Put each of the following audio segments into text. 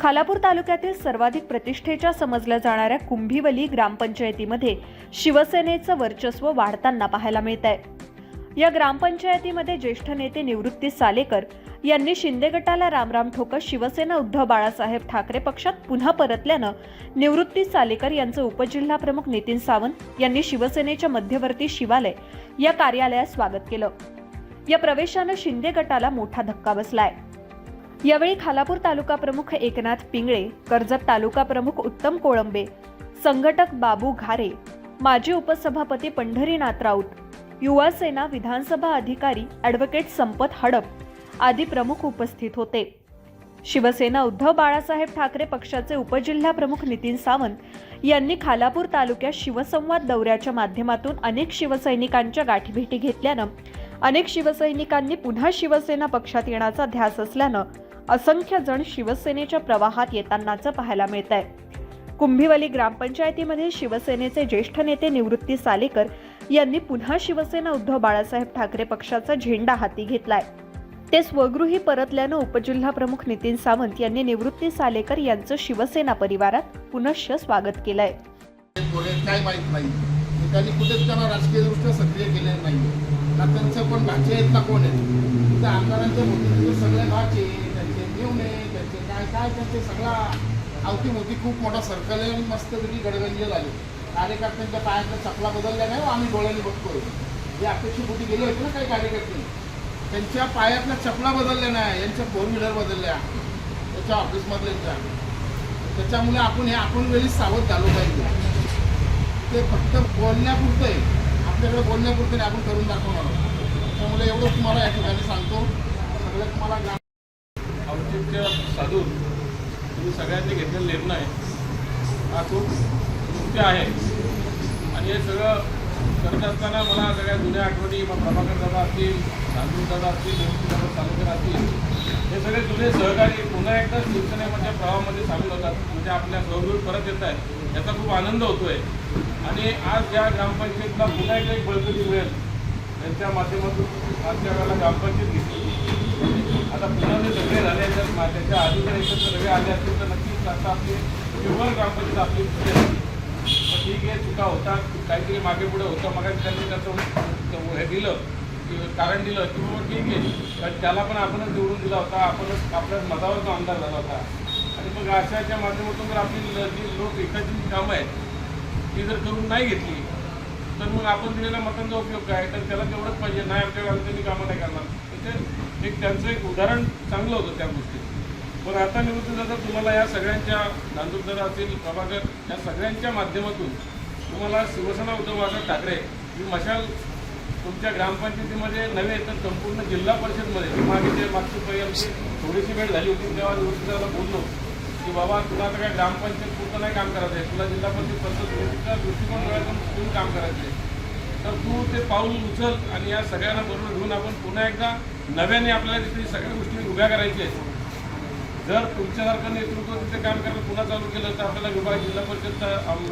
खालापूर तालुक्यातील सर्वाधिक प्रतिष्ठेच्या समजल्या जाणाऱ्या कुंभिवली ग्रामपंचायतीमध्ये शिवसेनेचं वर्चस्व वाढताना पाहायला मिळत आहे या ग्रामपंचायतीमध्ये ज्येष्ठ नेते निवृत्ती सालेकर यांनी शिंदे गटाला रामराम ठोकत शिवसेना उद्धव बाळासाहेब ठाकरे पक्षात पुन्हा परतल्यानं निवृत्ती सालेकर यांचं उपजिल्हा प्रमुख नितीन सावंत यांनी शिवसेनेच्या मध्यवर्ती शिवालय या कार्यालयात स्वागत केलं. या प्रवेशानं शिंदे गटाला मोठा धक्का बसलाय. यावेळी खालापूर तालुका प्रमुख एकनाथ पिंगळे कर्जत तालुका प्रमुख उत्तम कोळंबे संघटक बाबू घारे माजी उपसभापती पंढरीनाथ राऊत युवासेना विधानसभा अधिकारी ॲडव्होकेट संपत हडप आदी प्रमुख उपस्थित होते. शिवसेना उद्धव बाळासाहेब ठाकरे पक्षाचे उपजिल्हा प्रमुख नितीन सावंत यांनी खालापूर तालुक्यात शिवसंवाद दौऱ्याच्या माध्यमातून अनेक शिवसैनिकांच्या गाठीभेटी घेतल्यानं अनेक शिवसैनिकांनी पुन्हा शिवसेना पक्षात येण्याचा ध्यास असल्यानं असंख्य जण शिवसेनेच्या प्रवाहात येतानाचं पाहायला मिळत आहे कुंभिवली ग्रामपंचायतीमध्ये शिवसेनेचे ज्येष्ठ नेते निवृत्ती सालेकर यांनी पुन्हा शिवसेना उद्धव बाळासाहेब ठाकरे पक्षाचा झेंडा हाती घेतलाय. ते स्वगृही परतल्यानं उपजिल्हा प्रमुख नितीन सावंत यांनी निवृत्ती सालेकर यांचं शिवसेना परिवारात पुनश्च स्वागत केलंय. काय माहीत नाही. त्यांनी कुठेच त्यांना राजकीयदृष्ट्या सक्रिय केले नाही ना त्यांचं पण भाचे आहेत ना कोण आहेत? त्या आमदारांच्या मोठी सगळे भाचे त्यांचे नाही त्यांचे काय काय त्यांचे सगळा अवतीमोती खूप मोठा सर्कल आहे आणि मस्त मस्तपैकी गडगंज झाले. कार्यकर्त्यांच्या पायातल्या चपला बदलल्या नाही आम्ही डोळ्यांनी बघतोय. जे अपेक्षेपोटी गेले होते ना काही कार्यकर्ते. त्यांच्या पायातल्या चपला बदलल्या नाही यांच्या फोर व्हीलर बदलल्या. त्याच्या ऑफिसमधल्यांच्या त्याच्यामुळे आपण हे आपण वेळी सावध झालो पाहिजे. ते फक्त बोलण्यापुरतं आहे आपल्याकडे बोलण्यापुरतं नाही आपण करून दाखवणार आहोत. त्यामुळे एवढं तुम्हाला या ठिकाणी सांगतो सगळं तुम्हाला ग्राम औचित्य साधून तुम्ही सगळ्यांनी घेतलेला निर्णय हा खूप मुख्य आहे. आणि हे सगळं करत असताना मला सगळ्या जुन्या आठवणी मग प्रभाकर दादा असतील नांदूर दादा असतील दादा तालुकर असतील हे सगळे जुने सहकारी पुन्हा एकदा शिवसेनेच्या म्हणजे प्रवाहामध्ये सामील होतात. म्हणजे आपल्या सहगृह परत येत आहेत. याचा खूप आनंद होतोय. आणि आज या ग्रामपंचायतीला पुन्हा एकदा एक बळकटी मिळेल त्यांच्या माध्यमातून आजच्या वेळेला ग्रामपंचायत घेतली. आता पुन्हा जे सगळे झाले तर त्याच्या आधी जर एकत्र सगळे आले असतील तर नक्कीच आता आपली प्युअर ग्रामपंचायत आपली पुढे असते. ठीक आहे चुका होता काहीतरी मागे पुढे होतं. मग त्यांनी त्याचं हे दिलं की कारण दिलं की बाबा ठीक आहे. पण त्याला पण आपणच निवडून दिला होता. आपणच आपल्याच मतावर तो आमदार झाला होता. आणि मग अशाच्या माध्यमातून जर आपली जी लोक एखादी जी कामं आहेत ती जर करून नाही घेतली तर मग आपण दिलेल्या मतांचा उपयोग काय? तर त्याला तेवढंच पाहिजे. नाही आमच्या गावात त्यांनी कामं नाही करणार. ते एक त्यांचं एक उदाहरण चांगलं होतं त्या गोष्टीत. पण आता निवृत्ती दादा तुम्हाला या सगळ्यांच्या नांदूरदादा असतील प्रभाकर या सगळ्यांच्या माध्यमातून तुम्हाला शिवसेना उद्धव बाळासाहेब ठाकरे ही मशाल तुमच्या ग्रामपंचायतीमध्ये नव्हे तर संपूर्ण जिल्हा परिषदमध्ये. मागे जे मागची पहिली आमची थोडीशी वेळ झाली होती तेव्हा निवृत्तीदाराला बोललो की बाबा तुला आता काय ग्रामपंचायत पुरतं नाही काम करायचं आहे. तुला जिल्हा परिषद पद्धत दृष्टिकोन डोळ्यातून तुम्ही काम करायचं आहे. तर तू ते पाऊल उचल आणि या सगळ्यांना बरोबर घेऊन आपण पुन्हा एकदा नव्याने आपल्याला तिथे सगळ्या गोष्टी उभ्या करायच्या आहेत. जर तुमच्यासारखं नेतृत्व तिथे काम करायला पुन्हा चालू केलं तर आपल्याला विभाग जिल्हा परिषद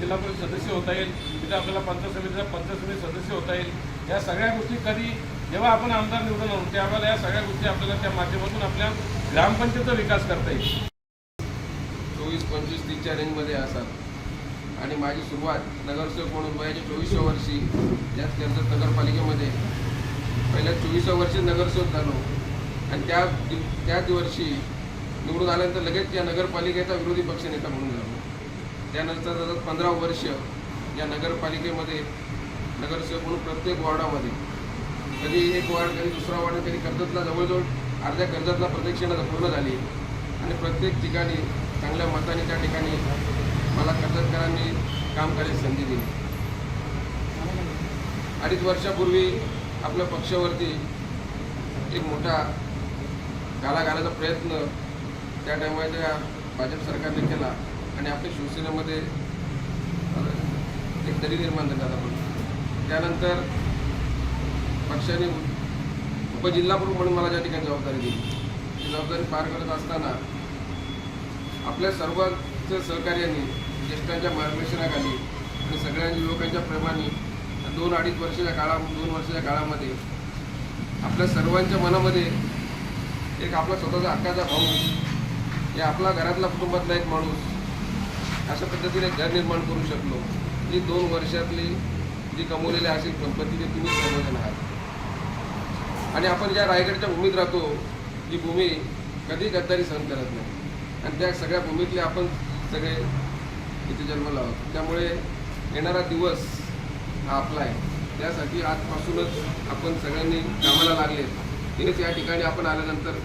जिल्हा परिषद सदस्य होता येईल. तिथे आपल्याला पंचायत समितीचा पंचायत समिती सदस्य होता येईल. या सगळ्या गोष्टी कधी जेव्हा आपण आमदार निवडून ते त्यावेळेला या सगळ्या गोष्टी आपल्याला त्या माध्यमातून आपल्या ग्रामपंचायतचा विकास करता येईल. चोवीस पंचवीस तीसच्या रेंजमध्ये असाल. आणि माझी सुरुवात नगरसेवक म्हणून वयाच्या चोवीसव्या वर्षी याच कर्जत नगरपालिकेमध्ये. पहिल्या चोवीसव्या वर्षी नगरसेवक झालो. आणि त्या दि- त्याच वर्षी निवडून आल्यानंतर लगेच या नगरपालिकेचा विरोधी पक्षनेता म्हणून झालो. त्यानंतर पंधरा वर्ष या नगरपालिकेमध्ये नगरसेवक म्हणून प्रत्येक वॉर्डामध्ये. कधी एक वॉर्ड कधी दुसरा वॉर्ड कधी कर्जतला जवळजवळ अर्ध्या कर्जतला प्रदक्षिणा पूर्ण झाली. आणि प्रत्येक ठिकाणी चांगल्या मताने त्या ठिकाणी मला कर्जतकरांनी काम करायची संधी दिली अडीच वर्षापूर्वी आपल्या पक्षावरती एक मोठा घाला घालायचा प्रयत्न त्या टायमाच्या भाजप सरकारने केला आणि आपल्या शिवसेनेमध्ये एक दरी निर्माण झाला आपण त्यानंतर पक्षाने उपजिल्हाप्रमुख म्हणून मला ज्या ठिकाणी जबाबदारी दिली ती जबाबदारी पार करत असताना आपल्या सर्व सहकार्याने ज्येष्ठांच्या मार्गदर्शनाखाली आणि सगळ्या युवकांच्या प्रेमाने दोन अडीच वर्षाच्या काळा दोन वर्षाच्या काळामध्ये आपल्या सर्वांच्या मनामध्ये एक आपला स्वतःचा हक्काचा भाऊ या आपला घरातला कुटुंबातला एक माणूस अशा पद्धतीने घर निर्माण करू शकलो. ही दोन वर्षातली जी कमवलेली असेल संपत्ती ते तुम्ही सर्वजण आहात. आणि आपण ज्या रायगडच्या भूमीत राहतो ही भूमी कधी गद्दारी सहन करत नाही. आणि त्या सगळ्या भूमीतले आपण सगळे इथे जन्मला आहोत त्यामुळे येणारा दिवस हा आपला आहे. त्यासाठी आजपासूनच आपण सगळ्यांनी कामाला लागले तेच या ठिकाणी आपण आल्यानंतर